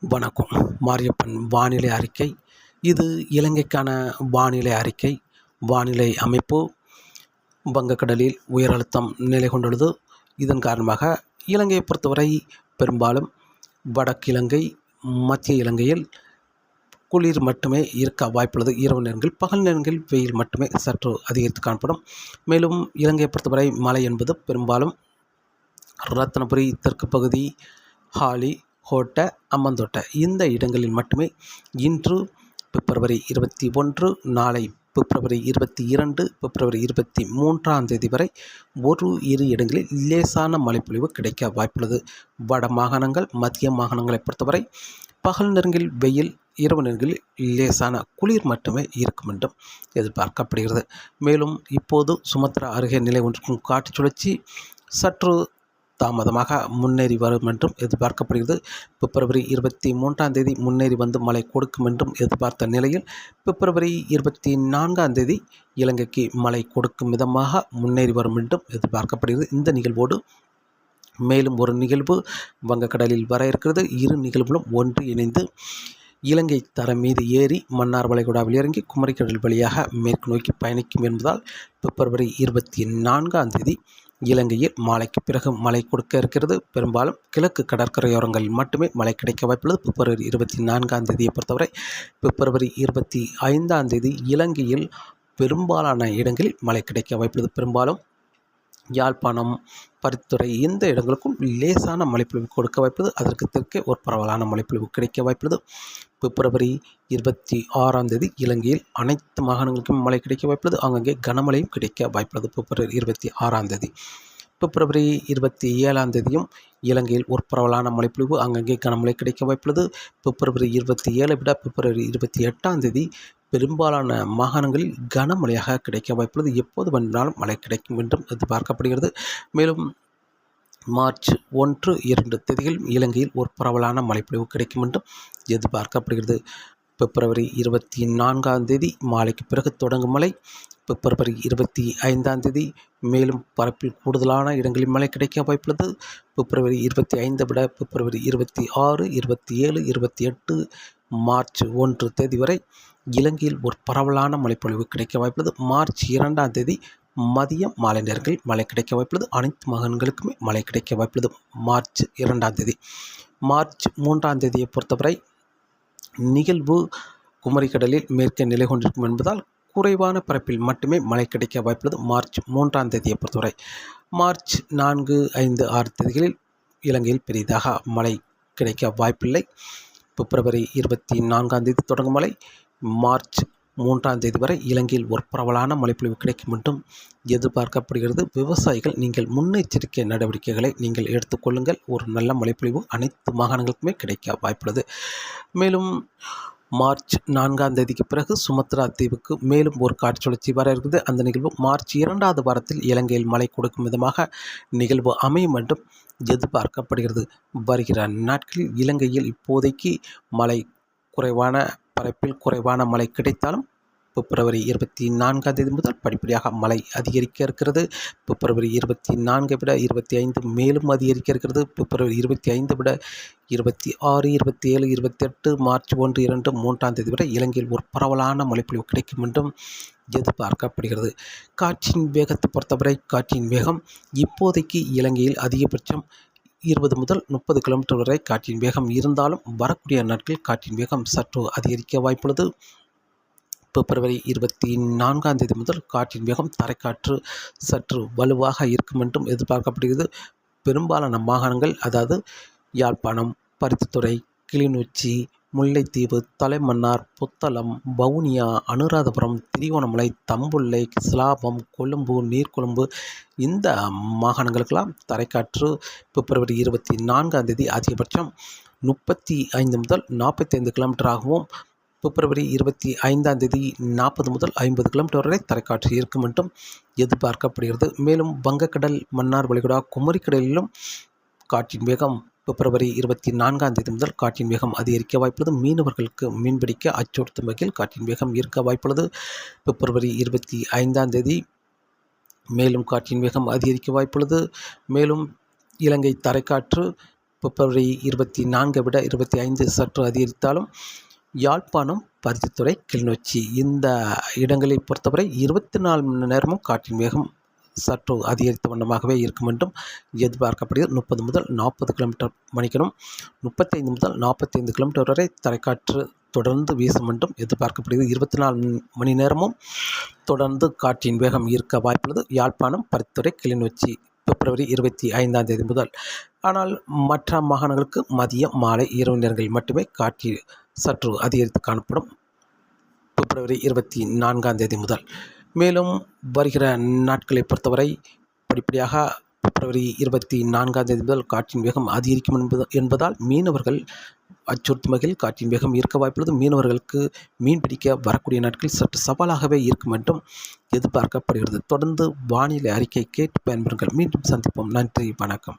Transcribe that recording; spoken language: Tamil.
வணக்கம். மாரியப்பன் வானிலை அறிக்கை. இது இலங்கைக்கான வானிலை அறிக்கை. வானிலை அமைப்பு வங்கக்கடலில் உயர் அழுத்தம் நிலை கொண்டுள்ளது. இதன் காரணமாக இலங்கையை பொறுத்தவரை பெரும்பாலும் வடக்கிழங்கை மத்திய இலங்கையில் குளிர் மட்டுமே இருக்க வாய்ப்புள்ளது. இரவு நேரங்கள் பகல் நேரங்களில் வெயில் மட்டுமே சற்று அதிகரித்து காணப்படும். மேலும் இலங்கையை பொறுத்தவரை மழை என்பது பெரும்பாலும் ரத்னபுரி தெற்கு பகுதி ஹாலி ஹோட்ட அம்மந்தோட்ட. இந்த இடங்களில் மட்டுமே இன்று பிப்ரவரி இருபத்தி ஒன்று நாளை பிப்ரவரி இருபத்தி இரண்டு பிப்ரவரி இருபத்தி மூன்றாம் தேதி வரை ஒரு இரு இடங்களில் லேசான மழைப்பொழிவு கிடைக்க வாய்ப்புள்ளது. வட மாகாணங்கள் மத்திய மாகாணங்களை பொறுத்தவரை பகல் நேரங்களில் வெயில் இரவு நேரங்களில் லேசான குளிர் மட்டுமே இருக்கும் என்றும் எதிர்பார்க்கப்படுகிறது. மேலும் இப்போது சுமத்ரா அருகே நிலை கொண்டிருக்கும் காற்று சுழற்சி சற்று தாமதமாக முன்னேறி வரும் என்றும் எதிர்பார்க்கப்படுகிறது. பிப்ரவரி இருபத்தி மூன்றாம் தேதி முன்னேறி வந்து மழை கொடுக்கும் என்றும் எதிர்பார்த்த நிலையில் பிப்ரவரி இருபத்தி நான்காம் தேதி இலங்கைக்கு மழை கொடுக்கும் விதமாக முன்னேறி வரும் என்றும் எதிர்பார்க்கப்படுகிறது. இந்த நிகழ்வோடு மேலும் ஒரு நிகழ்வு வங்கக்கடலில் வர இருக்கிறது. இரு நிகழ்வுகளும் ஒன்று இணைந்து இலங்கை தரம் மீது ஏறி மன்னார் வளைகுடாவில் இறங்கி குமரிக்கடல் வழியாக மேற்கு நோக்கி பயணிக்கும் என்பதால் பிப்ரவரி இருபத்தி நான்காம் தேதி இலங்கையில் மாலைக்கு பிறகு மழை கொடுக்க இருக்கிறது. பெரும்பாலும் கிழக்கு கடற்கரையோரங்களில் மட்டுமே மழை கிடைக்க வாய்ப்புள்ளது. பிப்ரவரி இருபத்தி நான்காம் தேதியை பொறுத்தவரை பிப்ரவரி இருபத்தி ஐந்தாம் தேதி இலங்கையில் பெரும்பாலான இடங்களில் மழை கிடைக்க வாய்ப்புள்ளது. பெரும்பாலும் யாழ்ப்பாணம் பரித்துறை இந்த இடங்களுக்கும் லேசான மழைப்பொழிவு கொடுக்க வாய்ப்புள்ளது. அதற்கு தெற்கே ஒரு பரவலான மழைப்பொழிவு கிடைக்க வாய்ப்புள்ளது. பிப்ரவரி இருபத்தி ஆறாம் தேதி இலங்கையில் அனைத்து மாகாணங்களுக்கும் மழை கிடைக்க வாய்ப்புள்ளது. அங்கங்கே கனமழையும் கிடைக்க வாய்ப்புள்ளது பிப்ரவரி இருபத்தி ஆறாம் தேதி. பிப்ரவரி இருபத்தி ஏழாம் தேதியும் இலங்கையில் ஒரு பரவலான மழைப்பொழிவு அங்கங்கே கனமழை கிடைக்க வாய்ப்புள்ளது. பிப்ரவரி இருபத்தி ஏழை விட பிப்ரவரி இருபத்தி எட்டாம் தேதி பெரும்பாலான மாகாணங்களில் கனமழையாக கிடைக்க வாய்ப்புள்ளது. எப்போது வேண்டுமானாலும் மழை கிடைக்கும் என்றும் எதிர்பார்க்கப்படுகிறது. மேலும் மார்ச் ஒன்று இரண்டு தேதியில் இலங்கையில் ஒரு பரவலான மழைப்பொழிவு கிடைக்கும் என்றும் எதிர்பார்க்கப்படுகிறது. பிப்ரவரி இருபத்தி நான்காம் தேதி மாலைக்கு பிறகு தொடங்கும் மழை. பிப்ரவரி இருபத்தி ஐந்தாம் தேதி மேலும் பரப்பில் கூடுதலான இடங்களில் மழை கிடைக்க வாய்ப்புள்ளது. பிப்ரவரி இருபத்தி ஐந்தை விட பிப்ரவரி இருபத்தி ஆறு இருபத்தி ஏழு இருபத்தி எட்டு மார்ச் ஒன்று தேதி வரை இலங்கையில் ஒரு பரவலான மழைப்பொழிவு கிடைக்க வாய்ப்புள்ளது. மார்ச் இரண்டாம் தேதி மதியம் மாலை நேரங்களில் மழை கிடைக்க வாய்ப்புள்ளது. அனைத்து மகன்களுக்குமே மழை கிடைக்க வாய்ப்புள்ளது. மார்ச் இரண்டாம் தேதி. மார்ச் மூன்றாம் தேதியை பொறுத்தவரை நிகழ்வு குமரிக்கடலில் மேற்கே நிலை கொண்டிருக்கும் என்பதால் குறைவான பரப்பில் மட்டுமே மழை கிடைக்க வாய்ப்புள்ளது. மார்ச் மூன்றாம் தேதியை பொறுத்தவரை மார்ச் நான்கு ஐந்து ஆறு தேதிகளில் இலங்கையில் பெரிதாக மழை கிடைக்க வாய்ப்பில்லை. பிப்ரவரி இருபத்தி நான்காம் தேதி தொடங்கும் மழை. மார்ச் மூன்றாம் தேதி வரை இலங்கையில் ஒரு பரவலான மழைப்பொழிவு கிடைக்கும் என்றும் எதிர்பார்க்கப்படுகிறது. விவசாயிகள் நீங்கள் முன்னெச்சரிக்கை நடவடிக்கைகளை நீங்கள் எடுத்துக்கொள்ளுங்கள் ஒரு நல்ல மழைப்பொழிவு அனைத்து மாகாணங்களுக்குமே கிடைக்க வாய்ப்புள்ளது. மேலும் மார்ச் நான்காம் தேதிக்கு பிறகு சுமத்ரா தீவுக்கு மேலும் ஒரு காற்று சுழற்சி வர இருக்குது. அந்த நிகழ்வு மார்ச் இரண்டாவது வாரத்தில் இலங்கையில் மழை கொடுக்கும் விதமாக நிகழ்வு அமையும் என்றும் எதிர்பார்க்கப்படுகிறது. வருகிற நாட்களில் இலங்கையில் இப்போதைக்கு மழை குறைவான பரப்பில் குறைவான மழை கிடைத்தாலும் பிப்ரவரி இருபத்தி நான்காம் தேதி முதல் படிப்படியாக மழை அதிகரிக்க இருக்கிறது. பிப்ரவரி இருபத்தி நான்கை விட இருபத்தி ஐந்து மேலும் அதிகரிக்க இருக்கிறது. பிப்ரவரி இருபத்தி ஐந்து விட இருபத்தி ஆறு இருபத்தி ஏழு இருபத்தி எட்டு மார்ச் ஒன்று இரண்டு மூன்றாம் தேதி விட இலங்கையில் ஒரு பரவலான மழைப்பொழிவு கிடைக்கும் என்றும் எதிர்பார்க்கப்படுகிறது. காற்றின் வேகத்தை பொறுத்தவரை காற்றின் வேகம் இப்போதைக்கு இலங்கையில் அதிகபட்சம் இருபது முதல் முப்பது கிலோமீட்டர் வரை காற்றின் வேகம் இருந்தாலும் வரக்கூடிய நாட்களில் காற்றின் வேகம் சற்று அதிகரிக்க வாய்ப்புள்ளது. பிப்ரவரி இருபத்தி நான்காம் தேதி முதல் காற்றின் வேகம் தரைக்காற்று சற்று வலுவாக இருக்கும் என்றும் எதிர்பார்க்கப்படுகிறது. பெரும்பாலான மாகாணங்கள் அதாவது யாழ்ப்பாணம் பருத்தித்துறை கிளிநொச்சி முல்லைத்தீவு தலைமன்னார் புத்தளம் வவுனியா அனுராதபுரம் திருவோணமலை தம்புள்ளை சிலாபம் கொழும்பு நீர்கொழும்பு இந்த மாகாணங்களுக்கெல்லாம் தரைக்காற்று பிப்ரவரி இருபத்தி நான்காம் தேதி அதிகபட்சம் முப்பத்தி ஐந்து முதல் நாற்பத்தி ஐந்து கிலோமீட்டராகவும் பிப்ரவரி இருபத்தி ஐந்தாம் தேதி நாற்பது முதல் ஐம்பது கிலோமீட்டர் வரை தரைக்காற்று இருக்கும் என்றும் எதிர்பார்க்கப்படுகிறது. மேலும் வங்கக்கடல் மன்னார் வளைகுடா குமரிக்கடலிலும் காற்றின் வேகம் பிப்ரவரி இருபத்தி நான்காம் தேதி முதல் காற்றின் வேகம் அதிகரிக்க வாய்ப்புள்ளது. மீனவர்களுக்கு மீன்பிடிக்க அச்சுறுத்தும் வகையில் காற்றின் வேகம் இருக்க வாய்ப்புள்ளது. பிப்ரவரி இருபத்தி ஐந்தாம் தேதி மேலும் காற்றின் வேகம் அதிகரிக்க வாய்ப்புள்ளது. மேலும் இலங்கை தரைக்காற்று பிப்ரவரி இருபத்தி நான்கை விட இருபத்தி ஐந்து சற்று அதிகரித்தாலும் யாழ்ப்பாணம் பருத்தித்துறை கிளிநொச்சி. இந்த இடங்களை பொறுத்தவரை இருபத்தி நாலு மணி நேரமும் காற்றின் வேகம் சற்று அதிகரித்த வண்ணமாகவே இருக்கும் என்றும் எதிர்பார்க்கப்படுகிறது. முப்பது முதல் நாற்பது கிலோமீட்டர் மணிக்கணும் முப்பத்தைந்து முதல் நாற்பத்தைந்து கிலோமீட்டர் வரை தரைக்காற்று தொடர்ந்து வீசும் என்றும் எதிர்பார்க்கப்படுகிறது. இருபத்தி நாலு மணி நேரமும் தொடர்ந்து காற்றின் வேகம் இருக்க வாய்ப்புள்ளது. யாழ்ப்பாணம் பருத்துறை கிளிநொச்சி பிப்ரவரி இருபத்தி ஐந்தாம் தேதி முதல். ஆனால் மற்ற மாகாணங்களுக்கு மதியம் மாலை இரவு நேரங்களில் மட்டுமே காற்று சற்று அதிகரித்து காணப்படும். பிப்ரவரி இருபத்தி நான்காம் தேதி முதல். மேலும் வருகிற நாட்களை பொறுத்தவரை படிப்படியாக பிப்ரவரி இருபத்தி நான்காம் தேதி முதல் காற்றின் வேகம் அதிகரிக்கும் என்பது என்பதால் மீனவர்கள் அச்சுறுத்தும் வகையில் காற்றின் வேகம் இருக்க வாய்ப்புள்ளது. மீனவர்களுக்கு மீன் பிடிக்க வரக்கூடிய நாட்கள் சற்று சவாலாகவே இருக்கும் என்றும் எதிர்பார்க்கப்படுகிறது. தொடர்ந்து வானிலை அறிக்கை கேட்டு பயன்பெறுங்கள். மீண்டும் சந்திப்போம். நன்றி. வணக்கம்.